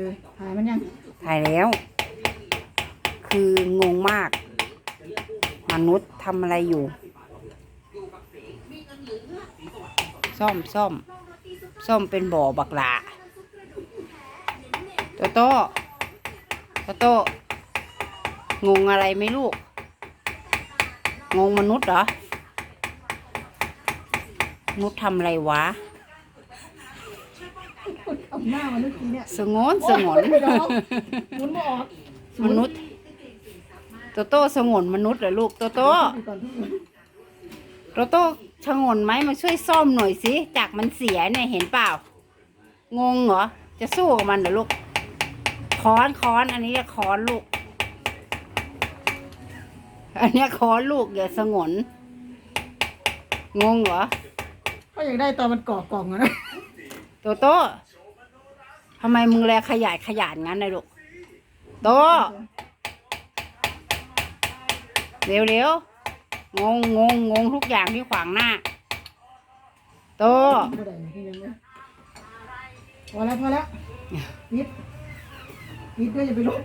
อถ่ายมันยัง ถ่ายแล้ว คืองงมาก มนุษย์ทำอะไรอยู่ ซ่อมซ่อมซ่อมเป็นบ่อบักหลาโตโต้โตโต้งงอะไรไหมลูก งงมนุษย์เหรอ มนุษย์ทำอะไรวะ อาหน้ามันเมื่อกี้เนี่ยสงนสงนโอ้ยเดี๋ยวหมุนบ่ออกมนุษย์ โตโต้สงนมนุษย์เหรอลูกโตโต้ก่อนที่โตโต้ชงนไหมมาช่วยซ่อมหน่อยสิจากมันเสียเนี่ยเห็นเปล่างงเหรอจะสู้กับมันเหรอลูกค้อนค้อนอันนี้เรียกค้อนลูก อันเนี้ยค้อนลูกอย่าสงนงงเหรอเขาอยากได้ตอนมันก่อกล่องอะนะโตโต้ ทำไมมึงแลขยายขยานงั้นนะลูกโตเร็วเร็วงงงงงงทุกอย่างที่ขวางหน้า โตพอแล้วพอแล้วปิดปิดด้วยอย่าไปลบ